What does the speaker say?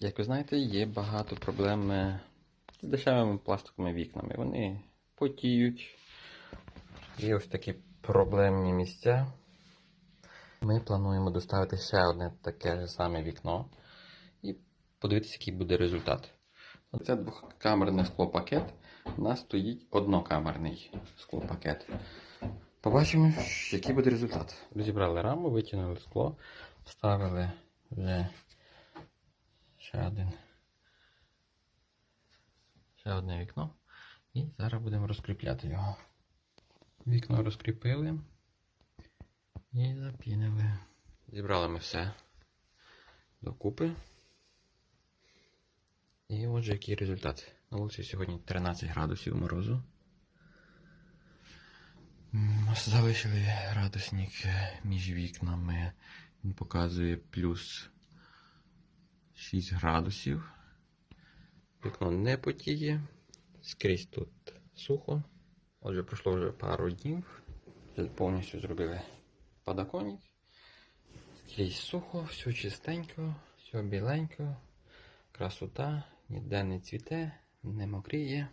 Як ви знаєте, є багато проблем е, з дешевими пластиковими вікнами. Вони потіють. Є ось такі проблемні місця. Ми плануємо доставити ще одне таке ж саме вікно і подивитися, який буде результат. Це двокамерний склопакет. У нас стоїть однокамерний склопакет. Побачимо, який буде результат. Розібрали раму, витягнули скло, вставили вже ще один. Ще одне вікно. І зараз будемо розкріпляти його. Вікно розкріпили і запінили. Зібрали ми все докупи. І отже, який результат. На вулиці сьогодні 13 градусів морозу. Залишили градусник між вікнами. Він показує плюс 6 градусів. Вікно не потіє. Скрізь тут сухо. Отже, пройшло вже пару днів. Повністю зробили подоконник. Скрізь сухо, все чистенько, все біленько, красота, ніде не цвіте, не мокріє.